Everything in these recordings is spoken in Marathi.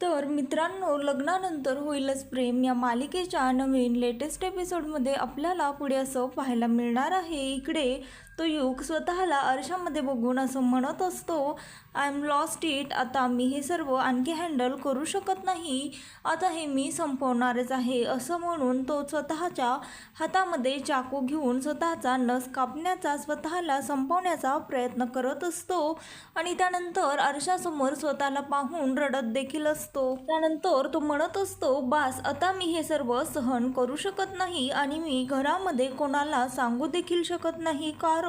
तर मित्रांनो लग्नानंतर होईलच प्रेम. या मालिकेच्या नवीन लेटेस्ट एपिसोडमध्ये आपल्याला पुढे असं पाहायला मिळणार आहे. इकडे तो युग स्वतःला आरशामध्ये बघून असं म्हणत असतो आय एम लॉस्ट इट आता मी हे सर्व आणखी हँडल करू शकत नाही. आता हे मी संपवणारच आहे. असं म्हणून तो स्वतःच्या हातामध्ये चाकू घेऊन स्वतःचा नस कापण्याचा स्वतःला संपवण्याचा प्रयत्न करत असतो आणि त्यानंतर आरशासमोर स्वतःला पाहून रडत देखील असतो. त्यानंतर तो म्हणत असतो बास आता मी हे सर्व सहन करू शकत नाही आणि मी घरामध्ये कोणाला सांगू देखील शकत नाही. कारण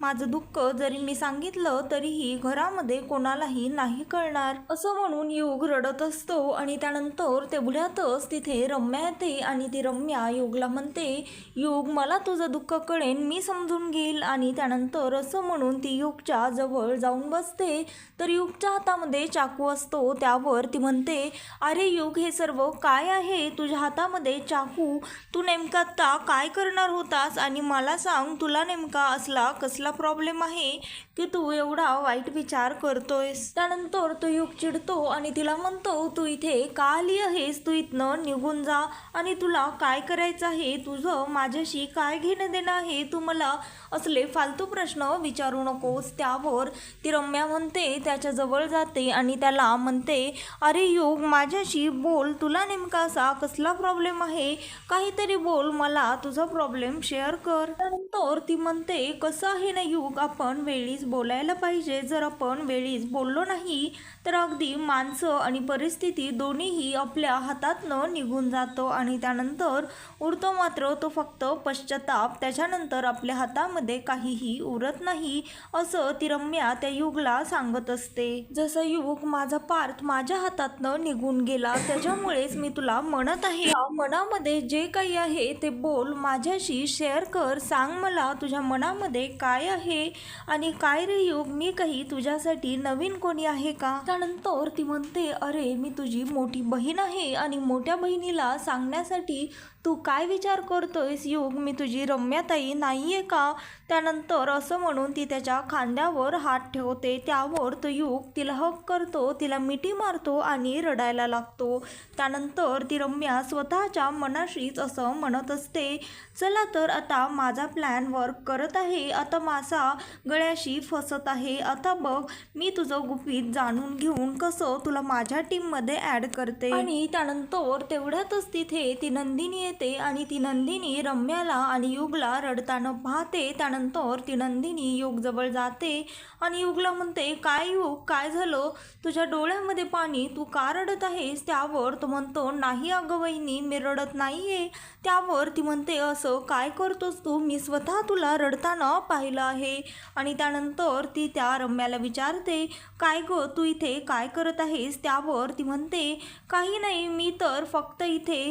माझं दुःख जरी मी सांगितलं तरीही घरामध्ये कोणालाही नाही कळणार. असं म्हणून युग रडत असतो आणि त्यानंतर तेवढ्यातच तिथे रम्या येते आणि ती रम्या युगला म्हणते युग मला तुझं दुःख कळेन मी समजून घेईल. आणि त्यानंतर असं म्हणून ती युगच्या जवळ जाऊन बसते. तर युगच्या हातामध्ये चाकू असतो त्यावर ती म्हणते अरे युग हे सर्व काय आहे? तुझ्या हातामध्ये चाकू? तू नेमका आता काय करणार होतास? आणि मला सांग तुला नेमका असला कसला प्रॉब्लेम आहे की तू एवढा वाईट विचार करतोयस. त्यानंतर तो युग चिडतो आणि तिला म्हणतो तू इथे का आली आहेस? तू इथनं निघून जा आणि तुला काय करायचं आहे? तुझं माझ्याशी काय घेणं देणं आहे? तू मला असले फालतू प्रश्न विचारू नकोस. त्यावर ती रम्या म्हणते त्याच्याजवळ जाते आणि त्याला म्हणते अरे योग माझ्याशी बोल. तुला नेमका असा कसला प्रॉब्लेम आहे? काहीतरी बोल मला. तुझा प्रॉब्लेम शेअर कर. तर ती म्हणते कसं आहे ना युग? आपण वेळीच बोलायला पाहिजे. जर आपण वेळीच बोललो नाही तर अगदी माणसं आणि परिस्थिती दोन्हीही आपल्या हातातनं निघून जातो आणि त्यानंतर उरतो मात्र तो फक्त पश्चाताप. त्याच्यानंतर आपल्या हातामध्ये काहीही उरत नाही असं ती रम्या त्या युगला सांगत असते. जसं युग माझा पार्थ माझ्या हातातनं निघून गेला त्याच्यामुळेच मी तुला म्हणत आहे. मनामध्ये जे काही आहे ते बोल माझ्याशी शेअर कर सांग मला तुझ्या मनामध्ये काय आहे आणि काय रे योग? मी काही तुझ्यासाठी नवीन कोणी आहे का? त्यानंतर ती म्हणते अरे मी तुझी मोठी बहीण आहे आणि मोठ्या बहिणीला सांगण्यासाठी तू काय विचार करतोयस? युग मी तुझी रम्याताई नाही आहे का? त्यानंतर असं म्हणून ती त्याच्या खांद्यावर हात ठेवते. त्यावर तो युग तिला हक करतो तिला मिठी मारतो आणि रडायला लागतो. त्यानंतर ती रम्या स्वतःच्या मनाशीच असं म्हणत असते चला तर आता माझा प्लॅन वर्क करत आहे. आता माझा गळ्याशी फसत आहे. आता बघ मी तुझं गुपित जाणून घेऊन कसं तुला माझ्या टीममध्ये ॲड करते. आणि त्यानंतर तेवढ्यातच तिथे ती नंदिनी येते आणि ती नंदिनी रम्याला आणि युगला रडताना पाहते. त्यानंतर ती नंदिनी युग जवळ जाते आणि युगला म्हणते काय युग? काय झालं? तुझ्या डोळ्यामध्ये पाणी? तू का रडत आहेस? त्यावर तो म्हणतो नाही अगं वहिनी मी रडत नाहीये. त्यावर ती म्हणते असं काय करतोस तू? मी स्वतः तुला रडताना पाहिलं आहे. आणि त्यानंतर ती त्या रम्याला विचारते काय गं? तू इथे काय करत आहेस? त्यावर ती म्हणते काही नाही मी तर फक्त इथे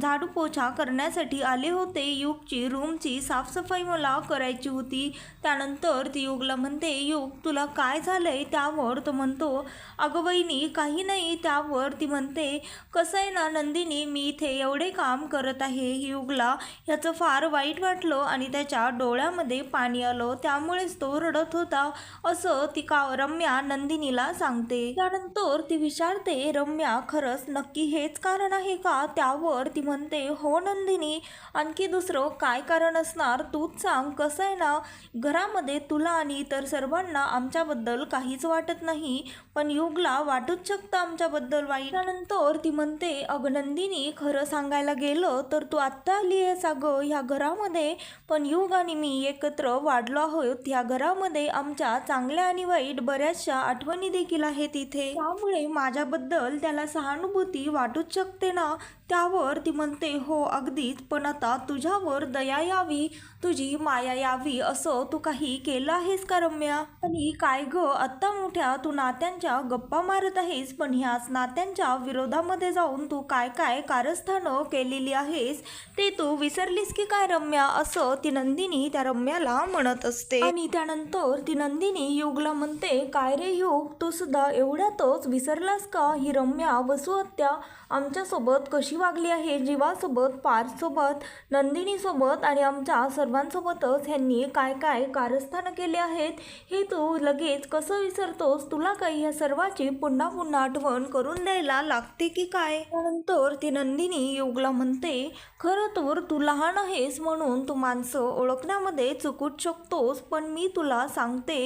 झाडू पोछा करण्यासाठी आले होते. युगची रूमची साफसफाई मला करायची होती. त्यानंतर ती युगला म्हणते युग तुला काय झालंय? त्यावर तो म्हणतो अगं वहिनी काही नाही. त्यावर ती म्हणते कसं आहे ना नंदिनी मी इथे एवढे काम करत आहे. युगला ह्याचं फार वाईट वाटलं आणि त्याच्या डोळ्यामध्ये पाणी आलं. त्यामुळेच तो रडत होता. असं ती का रम्या नंदिनीला सांगते. त्यानंतर ती विचारते रम्या खरंच नक्की हेच कारण आहे का? त्यावर ती म्हणते हो नंदिनी आणखी दुसरं काय कारण असणार? तूच सांग कसं आहे ना? घरामध्ये तुला आणि इतर सर्वांना आमच्याबद्दल काहीच वाटत नाही पण युगला वाटूच शकतं आमच्याबद्दल वाईट. त्यानंतर ती म्हणते अगं नंदिनी खरं सांगायला गेलं तर तू आत्ता आली आहेस अगं ह्या घरामध्ये पण युग आणि मी एकत्र वाढलो आहोत. ह्या घरामध्ये आमच्या चांगल्या आणि वाईट बऱ्याचशा आठवणी देखील आहेत इथे. त्यामुळे माझ्याबद्दल त्याला सहानुभूती वाटूच शकते ना? त्यावर ती म्हणते हो अगदीच पण आता तुझ्यावर दया यावी तुझी माया यावी असं तू काही केलं आहेस का रम्या? आणि काय ग आत्ता मोठ्या तू नात्यांच्या गप्पा मारत आहेस पण ह्याच नात्यांच्या विरोधामध्ये जाऊन तू काय काय कारस्थानं केलेली आहेस ते तू विसरलीस की काय रम्या? असं ती नंदिनी त्या रम्याला म्हणत असते. आणि त्यानंतर ती नंदिनी युगला म्हणते काय रे युग तू सुद्धा एवढ्यातच विसरलास का? ही रम्या वसुहत्या आमच्यासोबत कशी वागली आहे. जीवासोबत पारसोबत नंदिनीसोबत आणि आमच्या सर्वांसोबतच ह्यांनी काय काय कारस्थानं केले आहेत हे तू लगेच कसं विसरतोस? तुला काही ह्या सर्वाची पुन्हा पुन्हा आठवण करून द्यायला लागते की काय? त्यानंतर ती नंदिनी योगला म्हणते खरं तर तू लहान आहेस म्हणून तू माणसं ओळखण्यामध्ये चुकूच शकतोस पण मी तुला सांगते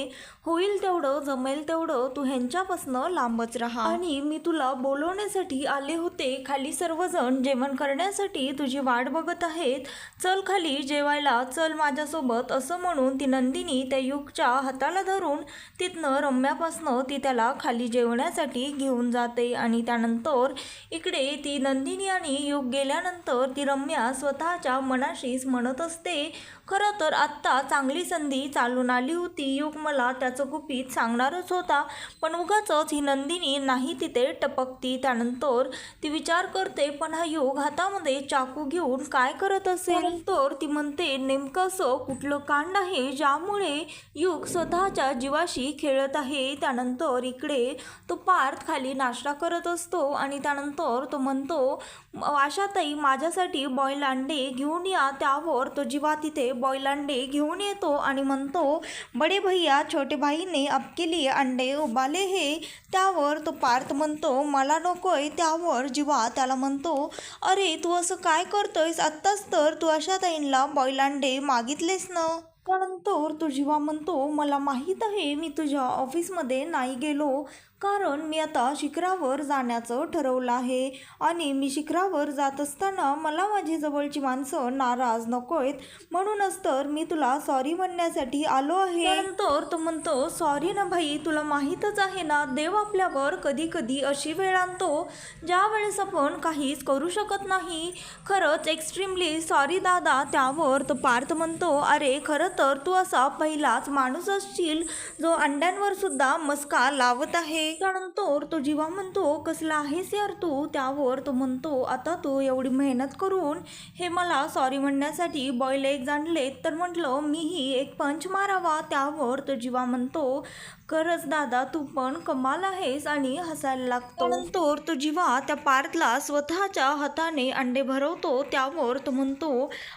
होईल तेवढं जमेल तेवढं तू ह्यांच्यापासनं लांबच राहा. आणि मी तुला बोलवण्यासाठी आले होते खाली सर्वजण. जेवण करण्यासाठी तुझी वाट बघत आहेत. चल खाली जेवायला चल माझ्यासोबत असं म्हणून ती नंदिनी त्या युगच्या हाताला धरून तिथनं रम्यापासनं ती त्याला खाली जेवण्यासाठी घेऊन जाते आणि त्यानंतर इकडे ती नंदिनी आणि युग गेल्यानंतर ती रम्या स्वतःच्या मनाशीच म्हणत असते खरं तर आत्ता चांगली संधी चालून आली होती. युग मला त्याचं गुपित सांगणारच होता. पण उगाचच ही नंदिनी नाही तिथे टपकती. त्यानंतर ती विचार करते पण हा योग हातामध्ये चाकू घेऊन काय करत असेल? तर ती म्हणते नेमकं असं कुठलं कांड आहे ज्यामुळे युग स्वतःच्या जीवाशी खेळत आहे त्यानंतर इकडे तो पार्थ खाली नाश्ता करत असतो आणि त्यानंतर तो म्हणतो आशाताई माझ्यासाठी बॉईल अंडे घेऊन या. त्यावर तो जीवा तिथे बॉईल अंडे घेऊन येतो आणि म्हणतो बडे भैया छोटे भाईने लिए अंडे उबाले हे. त्यावर तो पार्थ म्हणतो मला नकोय त्यावर जिवा. त्याला म्हणतो अरे तू असं काय करतोयस? आत्ताच तर तू अशा ताईंना बॉईल अंडे मागितलेस ना. त्यानंतर तो जिवा म्हणतो मला माहीत आहे मी तुझ्या ऑफिसमध्ये नाही गेलो. कारण मी आता शिखरावर जाण्याचं ठरवलं आहे. आणि मी शिखरावर जात असताना मला माझी जवळची माणसं नाराज नकोयत. म्हणूनच तर मी तुला सॉरी म्हणण्यासाठी आलो आहे. नंतर तो म्हणतो सॉरी ना भाई तुला माहीतच आहे ना देव आपल्यावर कधी कधी अशी वेळ आणतो ज्या वेळेस आपण काहीच करू शकत नाही. खरंच एक्स्ट्रीमली सॉरी दादा त्यावर तो पार्थ म्हणतो अरे खरं तर तू असा पहिलाच माणूस असशील जो अंड्यांवर सुद्धा मस्का लावत आहे. त्यानंतर तो जीवा म्हणतो कसला आहेस यार तू? त्यावर तो म्हणतो आता तू एवढी मेहनत करून हे मला सॉरी म्हणण्यासाठी बॉईल एग्ज आणले तर म्हटलं मीही एक पंच मारावा. त्यावर तो जीवा म्हणतो खरंच दादा तू पण कमाल आहेस आणि हसायला लागतो. नंतर तो जीवा त्या पार्थला स्वतःच्या हाताने अंडे भरवतो त्यावर तो म्हणतो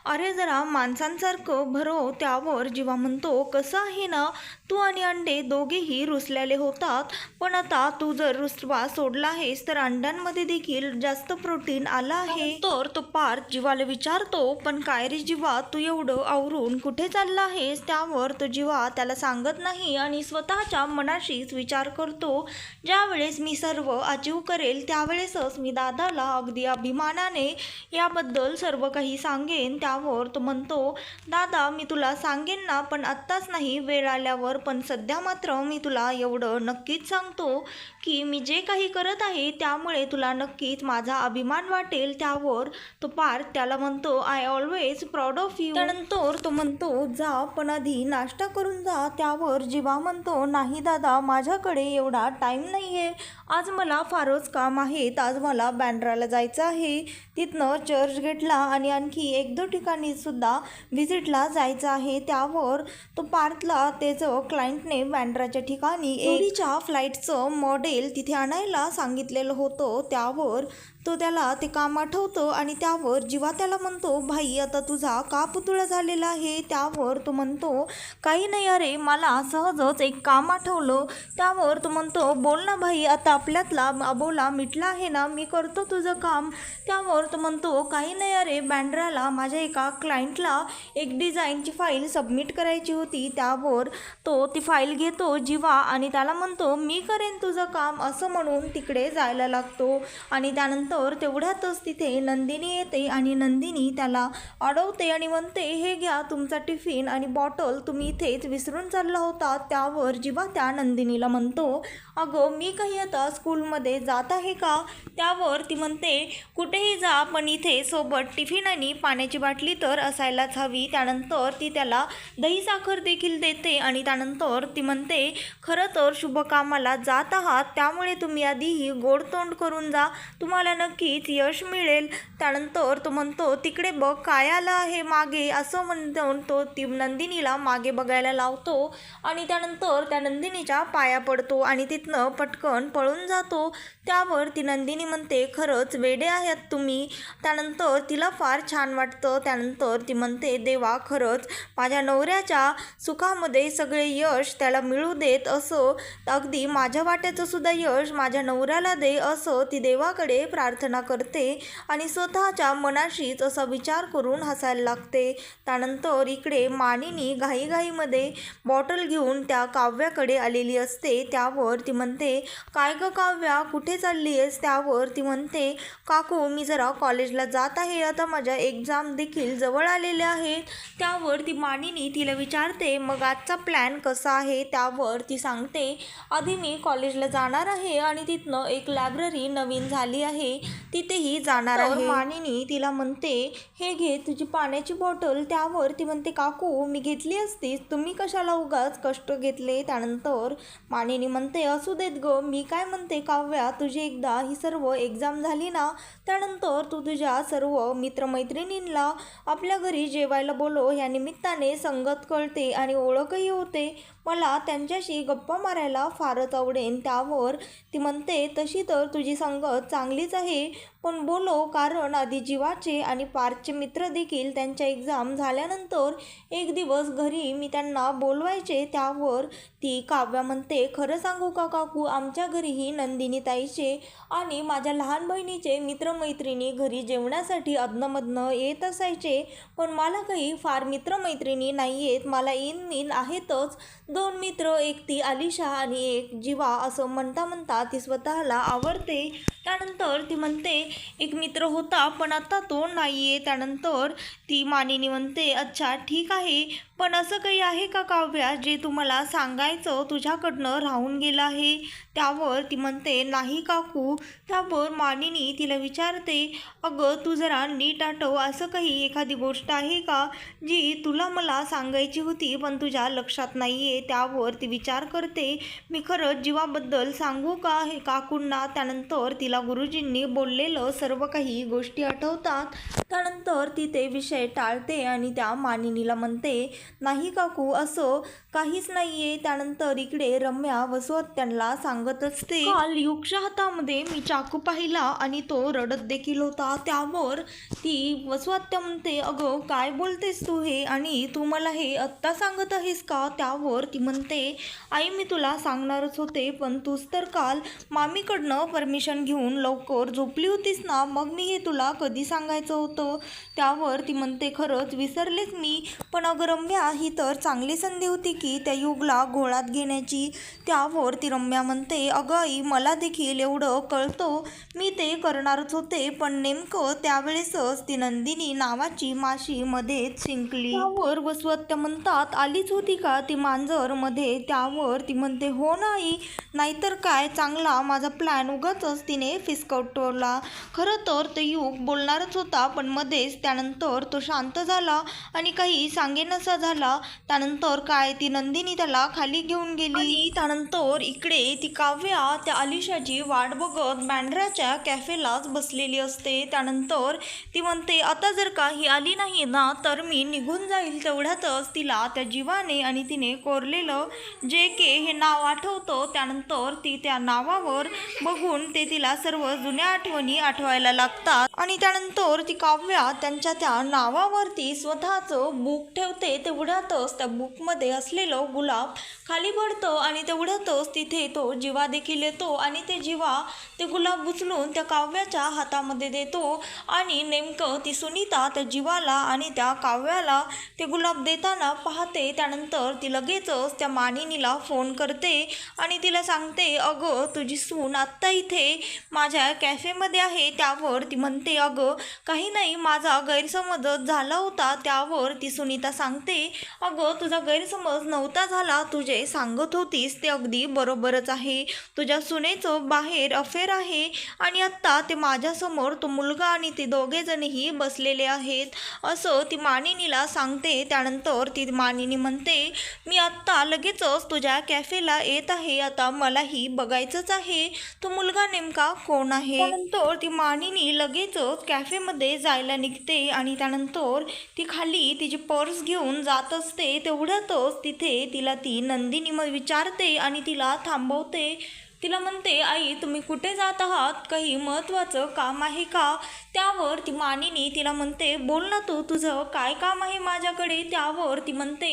अरे जरा माणसांसारखं भरव त्यावर जीवा म्हणतो कसं आहे ना तू आणि अंडे दोघेही रुसलेले होतात. पण आता तू जर रुसवा सोडला आहेस तर अंड्यांमध्ये देखील जास्त प्रोटीन आलं आहे. तर तो पार्थ जीवाला विचारतो पण काय रे जीवा तू एवढं आवरून कुठे चालला आहेस? त्यावर तो जीवा त्याला सांगत नाही आणि स्वतःच्या मनाशीच विचार करतो. ज्यावेळेस मी सर्व अचीव करेल त्यावेळेसच मी दादाला अगदी अभिमानाने याबद्दल सर्व काही सांगेन. त्यावर तो म्हणतो दादा मी तुला सांगेन ना पण आत्ताच नाही. वेळ आल्यावर पण सध्या मात्र मी तुला एवढं नक्कीच सांगतो की मी जे काही करत आहे त्यामुळे तुला नक्कीच माझा अभिमान वाटेल. त्यावर तो पार्थ त्याला म्हणतो I always proud of you त्यानंतर तो म्हणतो जा पण आधी नाश्ता करून जा. त्यावर जीवा म्हणतो नाही नाही दादा माझ्याकडे एवढा टाईम नाही आहे आज मला फारच काम आहेत. आज मला बँड्राला जायचं आहे. तिथनं चर्चगेटला आणि आणखी एक दोन ठिकाणी सुद्धा व्हिजिटला जायचं आहे. त्यावर तो पार्थला त्याचं क्लायंटने बँड्राच्या ठिकाणी एडीच्या फ्लाईटचं मॉडेल तिथे आणायला सांगितलेलं होतं. त्यावर तो त्याला ते काम आठवतं आणि त्यावर जीवा त्याला म्हणतो भाई आता तुझा का पुतळा झालेला आहे? त्यावर तो म्हणतो काही नाही अरे मला सहजच एक काम आठवलं. त्यावर तो म्हणतो बोल ना भाई आता आपल्यातला अबोला मिटला आहे ना मी करतो तुझं काम. त्यावर तो म्हणतो काही नाही अरे बँड्राला माझ्या एका क्लायंटला एक डिझाईनची फाईल सबमिट करायची होती. त्यावर तो ती फाईल घेतो जीवा आणि त्याला म्हणतो मी करेन तुझं काम असं म्हणून तिकडे जायला लागतो. आणि त्यानंतर तेवढ्यातच तिथे नंदिनी येते आणि नंदिनी त्याला अडवते आणि म्हणते हे घ्या तुमचा टिफिन आणि बॉटल तुम्ही इथेच विसरून चालला होता त्यावर जिवा त्या नंदिनीला म्हणतो अगं मी काही आता स्कूलमध्ये जात आहे का? त्यावर ती म्हणते कुठेही जा पण इथे सोबत टिफिन आणि पाण्याची बाटली तर असायलाच हवी. त्यानंतर ती त्याला दही साखर देखील देते आणि त्यानंतर ती म्हणते खरं तर शुभ कामाला जात आहात त्यामुळे तुम्ही आधीही गोड तोंड करून जा तुम्हाला नक्कीच यश मिळेल. त्यानंतर तो म्हणतो तिकडे बघ काय आलं आहे मागे असं म्हणून तो ती नंदिनीला मागे बघायला लावतो. आणि त्यानंतर त्या नंदिनीच्या पाया पडतो आणि तिथनं पटकन पळून जातो. त्यावर ती नंदिनी म्हणते खरंच वेडे आहात तुम्ही. त्यानंतर तिला फार छान वाटतं. त्यानंतर ती म्हणते देवा खरंच माझ्या नवऱ्याच्या सुखामध्ये सगळे यश त्याला मिळू देत असं. अगदी माझ्या वाट्याचं सुद्धा यश माझ्या नवऱ्याला दे असं ती देवाकडे प्रार्थना प्रार्थना करते आणि स्वतःच्या मनाशीच असा विचार करून हसायला लागते. त्यानंतर इकडे मानिनी घाईघाईमध्ये बॉटल घेऊन त्या काव्याकडे आलेली असते. त्यावर ती म्हणते काय ग काव्या कुठे चालली आहेस? त्यावर ती म्हणते काकू मी जरा कॉलेजला जात आहे. आता माझ्या एक्झाम देखील जवळ आलेल्या आहेत. त्यावर ती मानिनी तिला विचारते मग आजचा प्लॅन कसा आहे? त्यावर ती सांगते आधी मी कॉलेजला जाणार आहे आणि तिथनं एक लायब्ररी नवीन झाली आहे. तिथेही जाणार आहे. मानिनी तिला म्हणते हे घे तुझी पाण्याची बॉटल त्यावर ती म्हणते काकू मी घेतली असतीस तुम्ही कशाला उगाच कष्ट घेतले? त्यानंतर मानिनी म्हणते असू देत ग. मी काय म्हणते काव्या तुझी एकदा ही सर्व एक्झाम झाली ना त्यानंतर तू तुझ्या सर्व मित्रमैत्रिणींना आपल्या घरी जेवायला बोलव. या निमित्ताने संगत कळते आणि ओळखही होते. मला त्यांच्याशी गप्पा मारायला फारच आवडेल त्यावर ती म्हणते तशी तर तुझी संगत चांगलीच आहे সঙ্গে पण बोलो कारण आधी आणि पार्थचे मित्र देखील त्यांच्या एक्झाम झाल्यानंतर एक दिवस घरी मी त्यांना बोलवायचे त्यावर ती काव्या म्हणते खरं सांगू का काकू आमच्या घरीही नंदिनी ताईचे आणि माझ्या लहान बहिणीचे मित्रमैत्रिणी घरी जेवण्यासाठी अदनमधनं येत असायचे पण मला काही फार मित्रमैत्रिणी नाही आहेत मला इन मिन आहेतच. दोन मित्र एक ती आलिशा आणि एक जीवा असं म्हणता म्हणता ती स्वतःला आवडते. त्यानंतर ती म्हणते एक मित्र होता पण आता तो नाही आहे त्यानंतर ती मानिनी म्हणते अच्छा ठीक आहे पण असं काही आहे का काव्या जे तुम्हाला सांगायचं तुझ्याकडनं राहून गेलं आहे? त्यावर ती म्हणते नाही काकू. त्यावर मानिनी तिला विचारते अगं तू जरा नीट आठव असं काही एखादी गोष्ट आहे का जी तुला मला सांगायची होती पण तुझ्या लक्षात नाही आहे त्यावर ती विचार करते मी खरंच जीवाबद्दल सांगू का? हे काकूंना त्यानंतर तिला गुरुजींनी बोललेलं सर्व काही गोष्टी आठवतात. त्यानंतर ती ते विषय टाळते आणि त्या मानिनीला म्हणते नाही काकू असं काहीच नाहीये. त्यानंतर इकडे रम्या वसुहत्यांना सांगत असते काल युगच्या हातामध्ये मी चाकू पाहिला आणि तो रडत देखील होता. त्यावर ती वसुहत्या म्हणते अगं काय बोलतेस तू हे? आणि तू मला हे आत्ता सांगत आहेस का? त्यावर ती म्हणते आई मी तुला सांगणारच होते पण तूच तर काल मामीकडनं परमिशन घेऊन लवकर झोपली होतीस ना? मग मी हे तुला कधी सांगायचं होतं? त्यावर ती म्हणते खरंच विसरलेच मी. पण अगं रम्या ही तर चांगली संधी होती की त्या युगला घोळात घेण्याची. त्यावर ती रम्या म्हणते अगं आई मला देखील एवढं कळतो. मी ते करणारच होते पण नेमकं त्यावेळेसच ती नंदिनी नावाची माशी मध्येच शिंकली. त्यावर वसवत्या म्हणतात आलीच होती का ती मांजरमध्ये त्यावर ती म्हणते हो नाही नाहीतर काय? चांगला माझा प्लॅन उगाचच तिने फिसकटवला. खरं तर ते युग बोलणारच होता पण मध्येच त्यानंतर तो शांत झाला आणि काही सांगेनसा झाला त्यानंतर काय? ती नंदिनी त्याला खाली घेऊन गेली. त्यानंतर इकडे ती काव्या त्या आलिशाची वाट बघत बँड्राच्या कॅफेलाच बसलेली असते. त्यानंतर ती म्हणते आता जर का ही आली नाही ना तर मी निघून जाईल. तेवढ्यातच तिला त्या जीवाने आणि तिने कोरलेलं जे के हे नाव आठवतं त्यानंतर ती त्या नावावर बघून ते तिला सर्व जुन्या आठवणी आठवायला लागतात. आणि त्यानंतर ती काव्या त्यांच्या त्या नावावरती स्वतःचं बुक ठेवते तेवढ्यातच त्या बुकमध्ये असलेलं गुलाब खाली पडतं आणि तेवढ्यातच तिथे तो जीवा देखील येतो आणि ते जीवा ते गुलाब उचलून त्या काव्याच्या हातामध्ये देतो आणि नेमकं ती सुनीता त्या जीवाला आणि त्या काव्याला ते गुलाब देताना पाहते त्यानंतर ती लगेचच त्या मानिनीला फोन करते आणि तिला सांगते अगं तुझी सून आत्ता इथे माझ्या कॅफेमध्ये आहे त्यावर ती म्हणते अगं काही नाही माझा गैरसमज झाला होता त्यावर ती सुनीता सांगते अगं तुझा गैरसमज नव्हता झाला. तुझे सांगत होतीस ते अगदी बरोबरच आहे. तुझ्या सुनेचं बाहेर अफेअर आहे आणि आत्ता ते माझ्यासमोर तो मुलगा आणि ते दोघेजणही बसलेले आहेत. असं ती मानिनीला सांगते. त्यानंतर ती मानिनी म्हणते मी आत्ता लगेचच तुझ्या कॅफेला येत आहे. आता मलाही बघायचंच आहे. तो मुलगा नेमका कोण आहे? त्यानंतर ती मानिनी लगेचच कॅफेमध्ये जायला निघते आणि त्यानंतर ती खाली तिची पर्स पर्स घेऊन जात असते तेवढ्यातच तिथे तिला ती नंदिनी मग विचारते आणि तिला थांबवते. तिला म्हणते आई तुम्ही कुठे जात आहात? काही महत्त्वाचं काम आहे का? त्यावर ती मानिनी तिला म्हणते बोल ना तू तुझं काय काम आहे माझ्याकडे? त्यावर ती म्हणते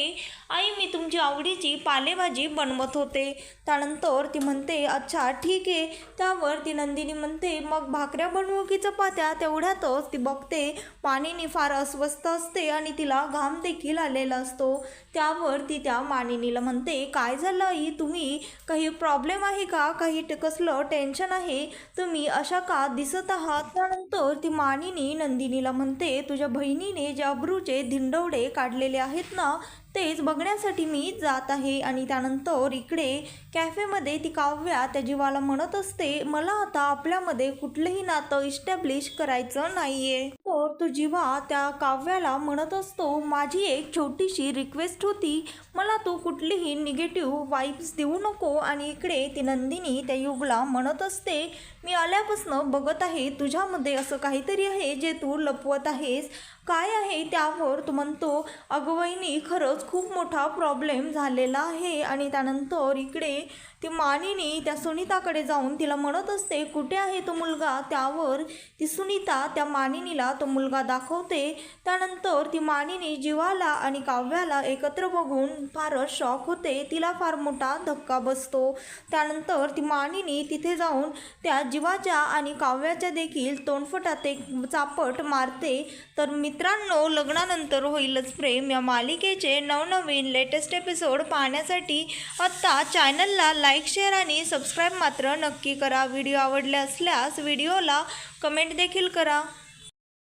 आई मी तुमची आवडीची पालेभाजी बनवत होते. त्यानंतर ती म्हणते अच्छा ठीक आहे. त्यावर ती नंदिनी म्हणते मग भाकऱ्या बनवू की चपात्या? तेवढ्यातच ती बघते मानिनी फार अस्वस्थ असते आणि तिला घाम देखील आलेला असतो. त्यावर ती त्या मानिनीला म्हणते काय झालं आई? तुम्ही काही प्रॉब्लेम आहे का? काही ट- कसलं टेन्शन आहे तुम्ही अशा का दिसत आहात? त्यानंतर ती मानिनी नंदिनीला म्हणते तुझ्या बहिणीने जे अब्रूचे धिंडवडे काढलेले आहेत ना तेच बघण्यासाठी मी जात आहे आणि त्यानंतर इकडे कॅफेमध्ये ती काव्या त्या जीवाला म्हणत असते मला आता आपल्यामध्ये कुठलंही नातं इस्टॅब्लिश करायचं नाहीये. तर तो जीवा त्या काव्याला म्हणत असतो माझी एक छोटीशी रिक्वेस्ट होती. मला तू कुठलीही निगेटिव्ह वाईब्स देऊ नको. आणि इकडे ती नंदिनी त्या युगला म्हणत असते मी आल्यापासून बघत आहे तुझ्यामध्ये असं काहीतरी आहे जे तू लपवत आहेस. काय आहे त्यावर तो म्हणतो अगवईनी खरंच खूप मोठा प्रॉब्लेम झालेला आहे. आणि त्यानंतर इकडे ती मानिनी त्या सुनीताकडे जाऊन तिला म्हणत असते कुठे आहे तो मुलगा? त्यावर ती सुनीता त्या मानिनीला तो मुलगा दाखवते. त्यानंतर ती मानिनी जीवाला आणि काव्याला एकत्र बघून फारच शॉक होते. तिला फार मोठा धक्का बसतो. त्यानंतर ती मानिनी तिथे जाऊन त्या जीवाच्या आणि काव्याच्या देखील तोंडफटात एक चापट मारते. तर मित्रांनो लग्नानंतर होईलच प्रेम. या मालिकेचे नवनवीन लेटेस्ट एपिसोड पाहण्यासाठी आत्ता चॅनलला लाईक शेअर आणि सबस्क्राईब मात्र नक्की करा. व्हिडिओ आवडले असल्यास व्हिडिओला कमेंट देखील करा.